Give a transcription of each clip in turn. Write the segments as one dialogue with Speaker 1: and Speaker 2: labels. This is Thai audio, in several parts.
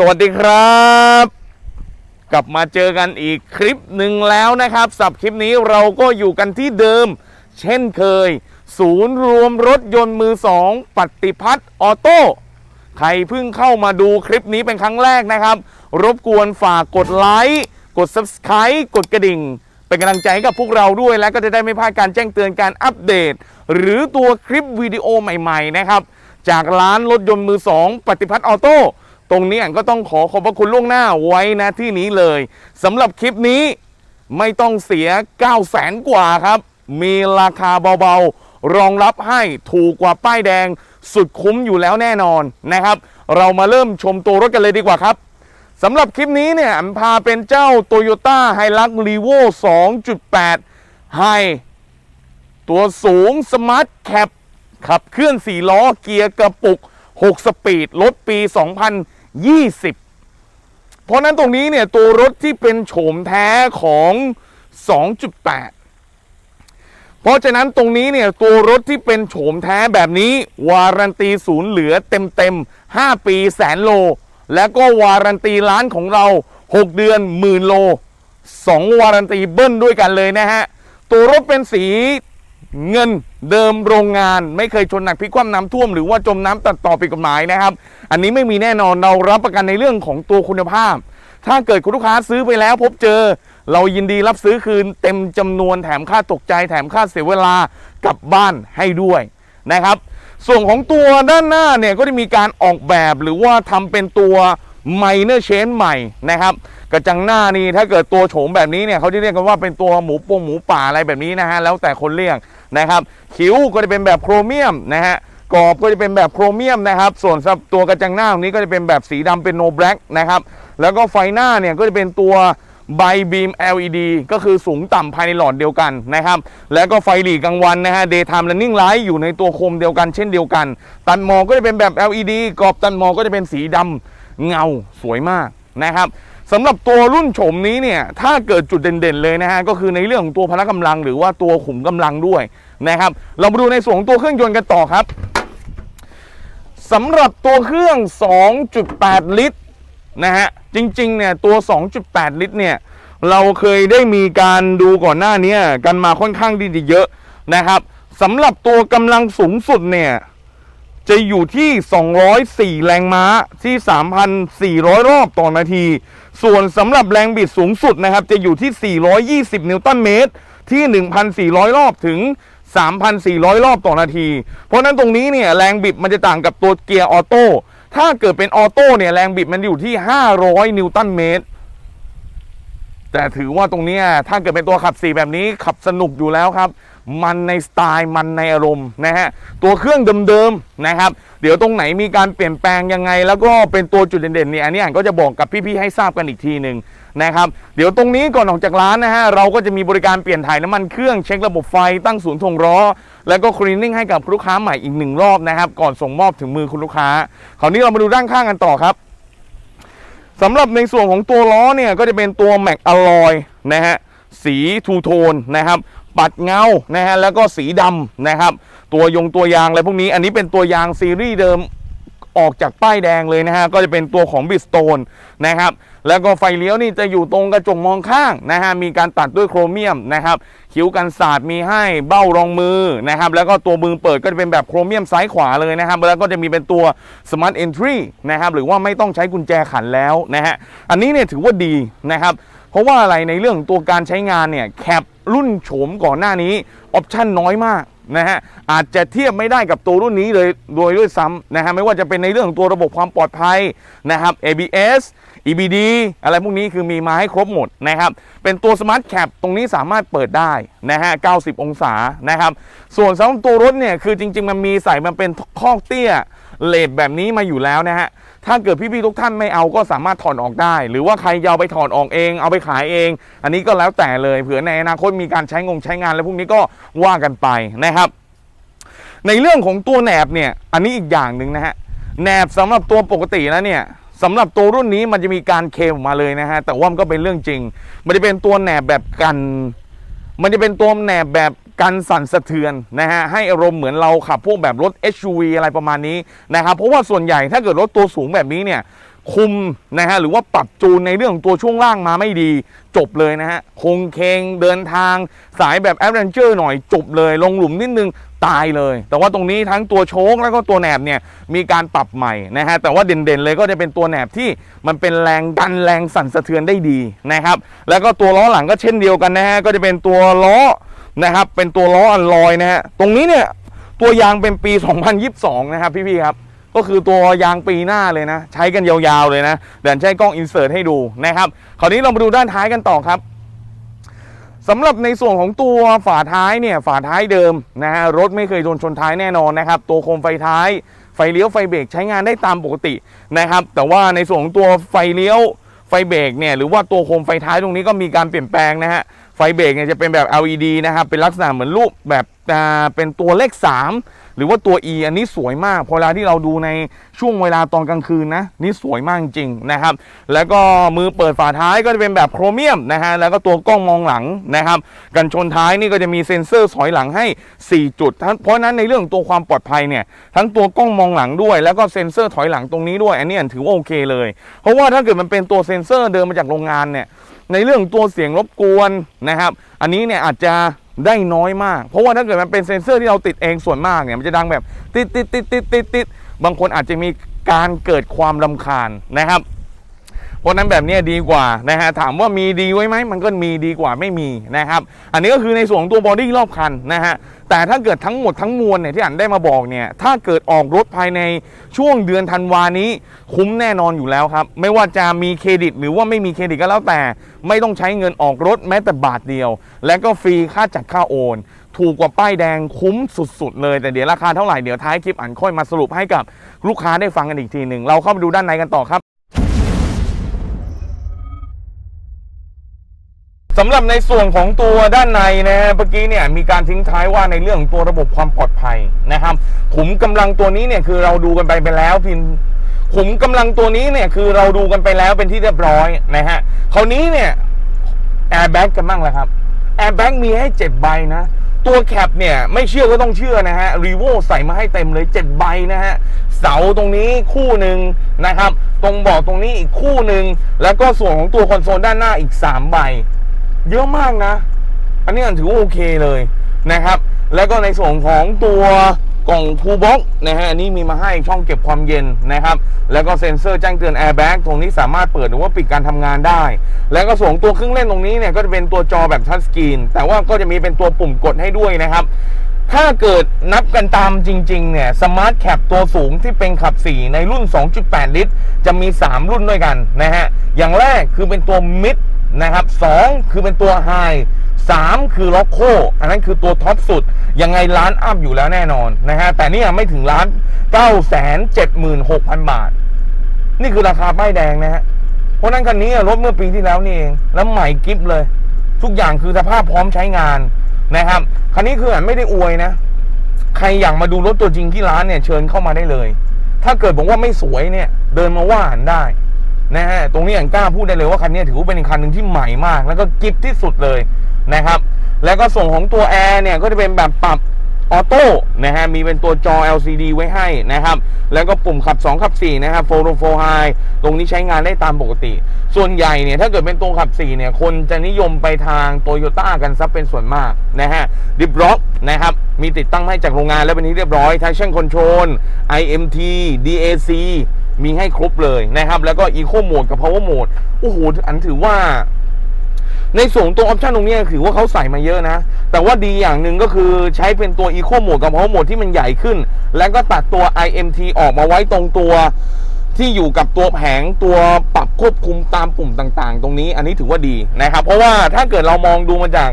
Speaker 1: สวัสดีครับ กลับมาเจอกันอีกคลิปหนึ่งแล้วนะครับสับคลิปนี้เราก็อยู่กันที่เดิม เช่นเคย ศูนย์รวมรถยนต์มือสองปฏิพัฒน์ออโต้ใครเพิ่งเข้ามาดูคลิปนี้เป็นครั้งแรกนะครับ รบกวนฝากกดไลค์กด Subscribe กดกระดิ่ง เป็นกำลังใจให้กับพวกเราด้วยและก็จะได้ไม่พลาดการแจ้งเตือนการอัปเดต หรือตัวคลิปวิดีโอใหม่ ๆ นะครับ จากร้านรถยนต์มือสองปฏิพัฒน์ออโต้ ตรงนี้อะก็ต้องขอขอบพระคุณล่วงหน้าไว้นะที่นี้เลยสำหรับคลิปนี้ไม่ต้องเสีย 9 0 0แสนกว่าครับ มีราคาเบาๆ รองรับให้ถูกกว่าป้ายแดง สุดคุ้มอยู่แล้วแน่นอนนะครับ เรามาเริ่มชมตัวรถกันเลยดีกว่าครับสำหรับคลิปนี้เนี่ยอัมพาเป็นเจ้า Toyota h i l u x r e v o 2.8 Hi ตัวสูงสมาร์ทแคปขับเคลื่อน 4 ล้อเกียร์กระปุก 6 สปีด รถปี 20 เพราะนั้นตรงนี้เนี่ยตัวรถที่เป็นโฉมแท้ของ 2.8 เพราะฉะนั้นตรงนี้เนี่ยตัวรถที่เป็นโฉมแท้แบบนี้ วารันตีศูนย์เหลือเต็มเต็ม5ปีแสนโล แล้วก็วารันตีล้านของเรา 6 เดือนหมื่นโล 2 วารันตีเบิ้ลด้วยกันเลยนะฮะ ตัวรถเป็นสี เงินเดิมโรงงาน ไม่เคยชนหนักพิกคว่ำน้ำท่วมหรือว่าจมน้ำตัดต่อผิดกฎหมายนะครับ อันนี้ไม่มีแน่นอนเรารับประกันในเรื่องของตัวคุณภาพ ถ้าเกิดคุณลูกค้าซื้อไปแล้วพบเจอ เรายินดีรับซื้อคืนเต็มจำนวนแถมค่าตกใจแถมค่าเสียเวลากลับบ้านให้ด้วยนะครับ ส่วนของตัวด้านหน้าเนี่ยก็จะมีการออกแบบหรือว่าทำเป็นตัว minor change ใหม่นะครับกระจังหน้านี่ถ้าเกิดตัวโฉมแบบนี้เนี่ยเขาจะเรียกกันว่าเป็นตัวหมูปงหมูป่าอะไรแบบนี้นะฮะแล้วแต่คนเรียก นะครับคิ้วก็จะเป็นแบบโครเมียมนะฮะกรอบก็จะเป็นแบบโครเมียมนะครับ ส่วนตัวกระจังหน้าตรงนี้ก็จะเป็นแบบสีดำเป็นโนแบล็กนะครับแล้วก็ไฟหน้าเนี่ยก็จะเป็นตัวไบบีม LED ก็คือสูงต่ำภายในหลอดเดียวกันนะครับ แล้วก็ไฟหลีกลางวันนะฮะ daytime running light อยู่ในตัวโคมเดียวกันเช่นเดียวกัน ตันหมอกก็จะเป็นแบบ LED กรอบตันหมอกก็จะเป็นสีดำเงาสวยมากนะครับ สำหรับตัวรุ่นโฉมนี้เนี่ยถ้าเกิดจุดเด่นๆเลยนะฮะก็คือในเรื่องของตัวพละกำลัง หรือว่าตัวขุมกำลังด้วยนะครับ เรามาดูในส่วนของตัวเครื่องยนต์กันต่อครับสำหรับตัวเครื่อง 2.8 ลิตรนะฮะจริงๆเนี่ยตัว 2.8 ลิตรเนี่ยเราเคยได้มีการดูก่อนหน้านี้กันมาค่อนข้างดีๆเยอะนะครับสำหรับตัวกำลังสูงสุดเนี่ยจะอยู่ที่ 204 แรงม้าที่ 3,400 รอบต่อนาที ส่วนสำหรับแรงบิดสูงสุดนะครับ จะอยู่ที่ 420 นิวตันเมตร ที่ 1,400 รอบถึง 3,400 รอบต่อนาที เพราะนั้นตรงนี้เนี่ยแรงบิดมันจะต่างกับตัวเกียร์ออโต้ถ้าเกิดเป็นออโต้เนี่ยแรงบิดมันอยู่ที่ 500 นิวตันเมตร แต่ถือว่าตรงนี้ถ้าเกิดเป็นตัวขับสี่แบบนี้ขับสนุกอยู่แล้วครับ มันในสไตล์มันในอารมณ์นะฮะตัวเครื่องเดิมๆนะครับ เดี๋ยวตรงไหนมีการเปลี่ยนแปลงยังไง แล้วก็เป็นตัวจุดเด่นๆเนี่ยอันนี้อ่านก็จะบอกกับพี่ๆให้ทราบกันอีกทีหนึ่งนะครับเดี๋ยวตรงนี้ก่อนออกจากร้านนะฮะเราก็จะมีบริการเปลี่ยนถ่ายน้ำมันเครื่องเช็คระบบไฟตั้งศูนย์ทงล้อ แล้วก็คลีนนิ่งให้กับลูกค้าใหม่อีกหนึ่งรอบนะครับก่อนส่งมอบถึงมือคุณลูกค้า คราวนี้เรามาดูด้านข้างกันต่อครับสำหรับในส่วนของตัวล้อเนี่ยก็จะเป็นตัวแม็กอลอยนะฮะสีทูโทนนะครับ ปัดเงานะฮะแล้วก็สีดำนะครับ ตัวยงตัวยางอะไรพวกนี้อันนี้เป็นตัวยางซีรีส์เดิมออกจากป้ายแดงเลยนะฮะก็จะเป็นตัวของบิสโตนนะครับแล้วก็ไฟเลี้ยวนี่จะอยู่ตรงกระจกมองข้างนะฮะมีการตัดด้วยโครเมียมนะครับคิ้วกันศาสตร์มีให้เบ้ารองมือนะครับแล้วก็ตัวมือเปิดก็จะเป็นแบบโครเมียมซ้ายขวาเลยนะครับแล้วก็จะมีเป็นตัว Smart Entry นะครับหรือว่าไม่ต้องใช้กุญแจขันแล้วนะฮะอันนี้เนี่ยถือว่าดีนะครับ เพราะว่าอะไรในเรื่องของตัวการใช้งานเนี่ยแคปรุ่นโฉมก่อนหน้านี้ออปชั่นน้อยมากนะฮะอาจจะเทียบไม่ได้กับตัวรุ่นนี้เลยโดยด้วยซ้ำนะฮะไม่ว่าจะเป็นในเรื่องของตัวระบบความปลอดภัยนะครับ ABS EBD อะไรพวกนี้คือมีมาให้ครบหมดนะครับ เป็นตัว Smart Cap ตรงนี้สามารถเปิดได้นะฮะ 90 องศานะครับ ส่วนสำหรับตัวรถเนี่ย คือจริง ๆ มันมีใส่มันเป็นคอกเตี้ย เลดแบบนี้มาอยู่แล้วนะฮะถ้าเกิดพี่ๆทุกท่านไม่เอาก็สามารถถอดออกได้ หรือว่าใครจะเอาไปถอดออกเอง เอาไปขายเอง อันนี้ก็แล้วแต่เลยเผื่อในอนาคตมีการใช้งงใช้งานแล้วพวกนี้ก็ว่ากันไปนะครับ ในเรื่องของตัวแหนบเนี่ยอันนี้อีกอย่างหนึ่งนะฮะแหนบสำหรับตัวปกติแล้วเนี่ยสำหรับตัวรุ่นนี้มันจะมีการเคลมออกมาเลยนะฮะแต่ว่ามันก็เป็นเรื่องจริง มันจะเป็นตัวแหนบแบบกัน มันจะเป็นตัวแหนบแบบ กันสั่นสะเทือนนะฮะให้อารมณ์เหมือนเราขับพวกแบบรถ SUV อะไรประมาณนี้นะครับเพราะว่าส่วนใหญ่ถ้าเกิดรถตัวสูงแบบนี้เนี่ยคุมนะฮะหรือว่าปรับจูนในเรื่องของตัวช่วงล่างมาไม่ดี จบเลยนะฮะคงเคงเดินทางสายแบบแอดเวนเจอร์หน่อยจบเลยลงหลุมนิดนึงตายเลย แต่ว่าตรงนี้ทั้งตัวโชคแล้วก็ตัวแหนบเนี่ยมีการปรับใหม่นะฮะแต่ว่าเด่นๆเลยก็จะเป็นตัวแหนบที่มันเป็นแรงดันแรงสั่นสะเทือนได้ดีนะครับแล้วก็ตัวล้อหลังก็เช่นเดียวกันนะฮะก็จะเป็นตัวล้อ นะครับ เป็นตัวล้ออันลอยนะฮะตรงนี้เนี่ยตัวยางเป็นปี 2022 นะครับพี่ๆครับก็คือตัวยางปีหน้าเลยนะ ใช้กันยาวๆเลยนะเดี๋ยวใช้กล้องอินเสิร์ตให้ดูนะครับคราวนี้เรามาดูด้านท้ายกันต่อครับสำหรับในส่วนของตัวฝาท้ายเนี่ยฝาท้ายเดิมนะฮะรถไม่เคยโดนชนท้ายแน่นอนนะครับตัวโคมไฟท้ายไฟเลี้ยวไฟเบรกใช้งานได้ตามปกตินะครับ แต่ว่าในส่วนของตัวไฟเลี้ยวไฟเบรกเนี่ยหรือว่าตัวโคมไฟท้ายตรงนี้ก็มีการเปลี่ยนแปลงนะฮะ ไฟเบรกเนี่ยจะเป็นแบบ LED นะครับ เป็นลักษณะเหมือนรูปแบบเป็นตัวเลข 3 หรือว่าตัว E อันนี้สวยมากพอเวลาที่เราดูในช่วงเวลาตอนกลางคืนนะ นี่สวยมากจริงๆนะครับ แล้วก็มือเปิดฝาท้ายก็จะเป็นแบบโครเมียมนะฮะ แล้วก็ตัวกล้องมองหลังนะครับ กันชนท้ายนี่ก็จะมีเซ็นเซอร์สอยหลังให้ 4 จุด เพราะนั้นในเรื่องของตัวความปลอดภัยเนี่ย ทั้งตัวกล้องมองหลังด้วย แล้วก็เซ็นเซอร์ถอยหลังตรงนี้ด้วย อันนี้ถือว่าโอเคเลย เพราะว่าถ้าเกิดมันเป็นตัวเซ็นเซอร์เดินมาจากโรงงานเนี่ย ในเรื่องตัวเสียงรบกวนนะครับ อันนี้เนี่ยอาจจะได้น้อยมาก เพราะว่าถ้าเกิดมันเป็นเซ็นเซอร์ที่เราติดเองส่วนมากเนี่ยมันจะดังแบบติดติดติดติดติดติดบางคนอาจจะมีการเกิดความลำคาญนะครับ ราะนั้นแบบนี้ดีกว่านะฮะถามว่ามีดีไว้ไหมมันก็มีดีกว่าไม่มีนะครับอันนี้ก็คือในส่วนของตัวบอดี้รอบคันนะฮะแต่ถ้าเกิดทั้งหมดทั้งมวลเนี่ยที่อันได้มาบอกเนี่ยถ้าเกิดออกรถภายในช่วงเดือนธันวานี้คุ้มแน่นอนอยู่แล้วครับ ไม่ว่าจะมีเครดิตหรือว่าไม่มีเครดิตก็แล้วแต่ ไม่ต้องใช้เงินออกรถแม้แต่บาทเดียว และก็ฟรีค่าจัดค่าโอน ถูกกว่าป้ายแดงคุ้มสุดๆเลย แต่เดี๋ยวราคาเท่าไหร่เดี๋ยวท้ายคลิปอันค่อยมาสรุปให้กับลูกค้าได้ฟังกันอีกทีหนึ่งเราเข้าไปดูด้านในกันต่อครับำหรับในส่วนของตัวด้านในนะฮะเมื่อกี้เนี่ยมีการทิ้งท้ายว่าในเรื่องของตัวระบบความปลอดภัยนะครับขุมกำลังตัวนี้เนี่ยคือเราดูกันไปไปแล้วพินขุมกำลังตัวนี้เนี่ยคือเราดูกันไปแล้วเป็นที่เรียบร้อยนะฮะคราวนี้เนี่ยแอร์แบ็กกันบ้างแล้วครับแอร์แบ็กมีให้7ใบนะตัวแคปเนี่ยไม่เชื่อก็ต้องเชื่อนะฮะรีโวใส่มาให้เต็มเลย7ใบนะฮะเสาตรงนี้คู่หนึ่งนะครับ ตรงบาะตรงนี้อีกคู่หนึ่งแล้วก็ส่วนของตัวคอนโซลด้านหน้าอีก 3 ใบ เยอะมากนะ อันนี้อันถือว่าโอเคเลยนะครับ แล้วก็ในส่วนของตัวกล่องทูบ็อกนะฮะอันนี้มีมาให้ช่องเก็บความเย็นนะครับ แล้วก็เซ็นเซอร์แจ้งเตือนแอร์แบ็กตรงนี้สามารถเปิดหรือว่าปิดการทำงานได้ แล้วก็ส่งตัวเครื่องเล่นตรงนี้เนี่ยก็จะเป็นตัวจอแบบทัชสกรีนแต่ว่าก็จะมีเป็นตัวปุ่มกดให้ด้วยนะครับ ถ้าเกิดนับกันตามจริง ๆ เนี่ยสมาร์ทแคปตัวสูงที่เป็นขับ 4 ในรุ่น 2.8 ลิตร จะมี 3 รุ่นด้วยกันนะฮะอย่างแรกคือเป็นตัวมิด นะครับ2คือเป็นตัวไฮ3คือล็อกโคอันนั้นคือตัวท็อปสุด ยังไงล้านอัพอยู่แล้วแน่นอนนะฮะแต่นี่ยังไม่ถึงล้าน976,000บาท นี่คือราคาป้ายแดงนะฮะเพราะนั้นคันนี้อะรถเมื่อปีที่แล้วนี่เองแล้วใหม่กิฟเลย ทุกอย่างคือสภาพพร้อมใช้งานนะครับคันนี้คืออันไม่ได้อวยนะ ใครอยากมาดูรถตัวจริงที่ร้านเนี่ยเชิญเข้ามาได้เลย ถ้าเกิดบอกว่าไม่สวยเนี่ย เดินมาว่าหันได้ นะฮะตรงนี้อย่างกล้าพูดได้เลยว่าคันนี้ถือว่าเป็นคันหนึ่งที่ใหม่มาก แล้วก็กิฟที่สุดเลยนะครับ แล้วก็ส่งของตัวแอร์เนี่ยก็จะเป็นแบบปรับออโต้นะฮะมีเป็นตัวจอ LCD ไว้ให้นะครับ แล้วก็ปุ่มขับ 2 ขับ 4 นะครับโฟล์โฟไฮตรงนี้ใช้งานได้ตามปกติ ส่วนใหญ่เนี่ยถ้าเกิดเป็นตัวขับ 4 เนี่ย คนจะนิยมไปทางโตโยต้ากันซับเป็นส่วนมากนะฮะดิบล็อกนะครับ มีติดตั้งให้จากโรงงานแล้วเป็นที่เรียบร้อย traction control IMT DAC มีให้ครบเลยนะครับ แล้วก็ Eco Mode กับ Power Mode โอ้โหอันถือว่า ในส่วนตัวออปชันตรงนี้ถือว่าเขาใส่มาเยอะนะ แต่ว่าดีอย่างหนึ่งก็คือใช้เป็นตัว Eco Mode กับ Power Mode ที่มันใหญ่ขึ้น แล้วก็ตัดตัว IMT ออกมาไว้ตรงตัวที่อยู่กับตัวแผงตัวปรับควบคุมตามปุ่มต่างๆ ตรงนี้ อันนี้ถือว่าดีนะครับ เพราะว่าถ้าเกิดเรามองดูมาจาก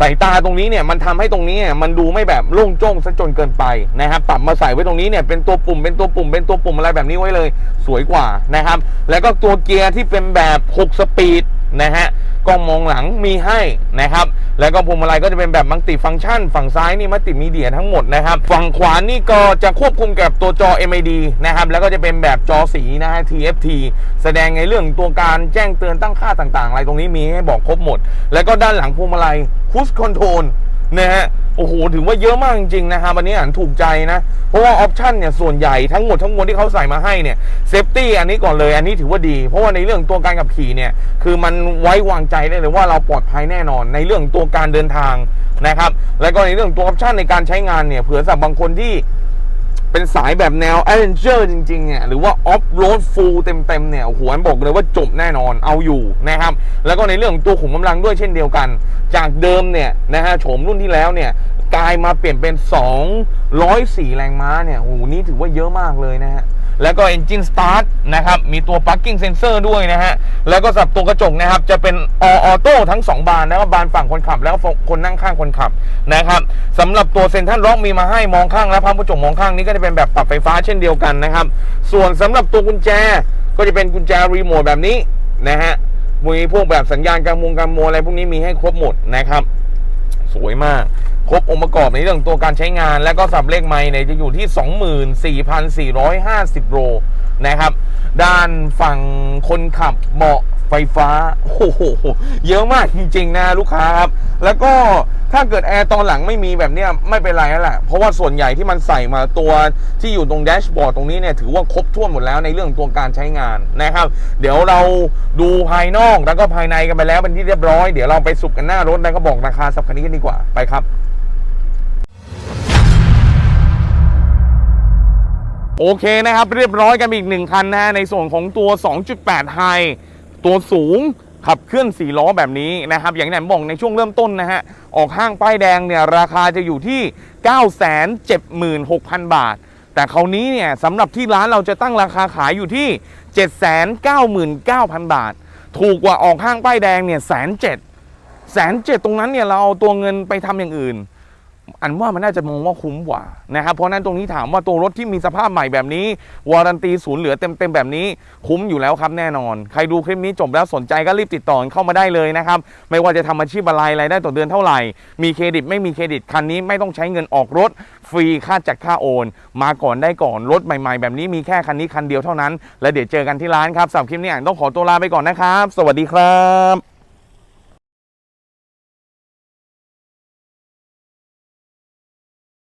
Speaker 1: สายตาตรงนี้เนี่ยมันทำให้ตรงนี้เนี่ยมันดูไม่แบบโล่งโจ้งซะจนเกินไปนะครับปรับมาใส่ไว้ตรงนี้เนี่ยเป็นตัวปุ่มเป็นตัวปุ่มเป็นตัวปุ่มอะไรแบบนี้ไว้เลย สวยกว่านะครับ แล้วก็ตัวเกียร์ที่เป็นแบบ 6 สปีดนะฮะ กล้องมองหลังมีให้นะครับ แล้วก็พวงมาลัยก็จะเป็นแบบมัลติฟังก์ชัน ฝั่งซ้ายนี่มัลติมีเดียทั้งหมดนะครับ ฝั่งขวานี่ก็จะควบคุมกับตัวจอ MID นะครับ แล้วก็จะเป็นแบบจอสีนะฮะ TFT แสดงในเรื่องตัวการแจ้งเตือนตั้งค่าต่างๆ อะไรตรงนี้มีให้บอกครบหมด แล้วก็ด้านหลังพวงมาลัย Cruise Control น นะฮะโอ้โหถือว่าเยอะมากจริงๆนะครับอันนี้อ่านถูกใจนะ เพราะว่าออปชันเนี่ยส่วนใหญ่ทั้งหมดทั้งมวลที่เขาใส่มาให้เนี่ยเซฟตี้อันนี้ก่อนเลยอันนี้ถือว่าดี เพราะว่าในเรื่องตัวการขับขี่เนี่ยคือมันไว้วางใจได้เลยว่าเราปลอดภัยแน่นอนในเรื่องตัวการเดินทางนะครับ แล้วก็ในเรื่องตัวออปชันในการใช้งานเนี่ยเผื่อสำหรับบางคนที่ เป็นสายแบบแนวเอเวนเจอร์จริงๆเนี่ยหรือว่าออฟโรดฟูลเต็มๆเนี่ยโอ้โหอันบอกเลยว่าจบแน่นอนเอาอยู่นะครับ แล้วก็ในเรื่องของตัวขุมกำลังด้วยเช่นเดียวกัน จากเดิมเนี่ยนะฮะโฉมรุ่นที่แล้วเนี่ยกลายมาเปลี่ยนเป็น 204 แรงม้าเนี่ยโอ้โหนี่ถือว่าเยอะมากเลยนะฮะ แล้วก็ Engine Start นะครับ มีตัว Parking Sensor ด้วยนะฮะ แล้วก็สำหรับตัวกระจกนะครับ จะเป็นออโต้ทั้ง 2 บานนะครับบานฝั่งคนขับ แล้วก็คนนั่งข้างคนขับนะครับสำหรับตัวเซ็นทรัลล็อกมีมาให้มองข้างและพับกระจกมองข้างนี้ก็จะเป็นแบบปรับไฟฟ้าเช่นเดียวกันนะครับ ส่วนสำหรับตัวกุญแจก็จะเป็นกุญแจรีโมทแบบนี้นะฮะมีพวกแบบสัญญาณการมงการโมอะไรพวกนี้มีให้ครบหมดนะครับ สวยมาก ครบองค์ประกอบในเรื่องตัวการใช้งาน และก็สับเลขไม้เนี่ยจะอยู่ที่ 24,450 โลนะครับ ด้านฝั่งคนขับเบาะ ไฟฟ้าโอ้โหเยอะมากจริงๆนะลูกค้าครับแล้วก็ถ้าเกิดแอร์ตอนหลังไม่มีแบบเนี้ยไม่เป็นไรแล้วแหละเพราะว่าส่วนใหญ่ที่มันใส่มาตัวที่อยู่ตรงแดชบอร์ดตรงนี้เนี่ยถือว่าครบถ้วนหมดแล้วในเรื่องตัวการใช้งานนะครับ เดี๋ยวเราดูภายนอกแล้วก็ภายในกันไปแล้วเป็นที่เรียบร้อยเดี๋ยวเราไปสุกกันหน้ารถแล้วก็บอกราคาสับคันนี้กันดีกว่าไปครับโอเคนะครับ เรียบร้อยกันอีกหนึ่งคันนะฮะในส่วนของตัว 2.8ไฮ ตัวสูงขับเคลื่อน4ล้อแบบนี้นะครับอย่างที่ไหนบอกในช่วงเริ่มต้นนะฮะออกห้างป้ายแดงเนี่ยราคาจะอยู่ที่ 976,000 บาท แต่คราวนี้เนี่ยสำหรับที่ร้านเราจะตั้งราคาขายอยู่ที่ 799,000 บาท ถูกกว่าออกห้างป้ายแดงเนี่ยแสนเจ็ดแสนเจ็ดตรงนั้นเนี่ยเราเอาตัวเงินไปทำอย่างอื่น อันว่ามันน่าจะมองว่าคุ้มกว่านะครับเพราะนั้นตรงนี้ถามว่าตัวรถที่มีสภาพใหม่แบบนี้ วารันตีศูนย์เหลือเต็มๆแบบนี้ คุ้มอยู่แล้วครับแน่นอน ใครดูคลิปนี้จบแล้วสนใจก็รีบติดต่อเข้ามาได้เลยนะครับ ไม่ว่าจะทำอาชีพอะไรรายได้ต่อเดือนเท่าไหร่ มีเครดิตไม่มีเครดิตคันนี้ไม่ต้องใช้เงินออกรถ ฟรีค่าจัดค่าโอน มาก่อนได้ก่อนรถใหม่ๆ แบบนี้มีแค่คันนี้คันเดียวเท่านั้น แล้วเดี๋ยวเจอกันที่ร้านครับสำหรับคลิปนี้อ่านต้องขอตัวลาไปก่อนนะครับ สวัสดีครับ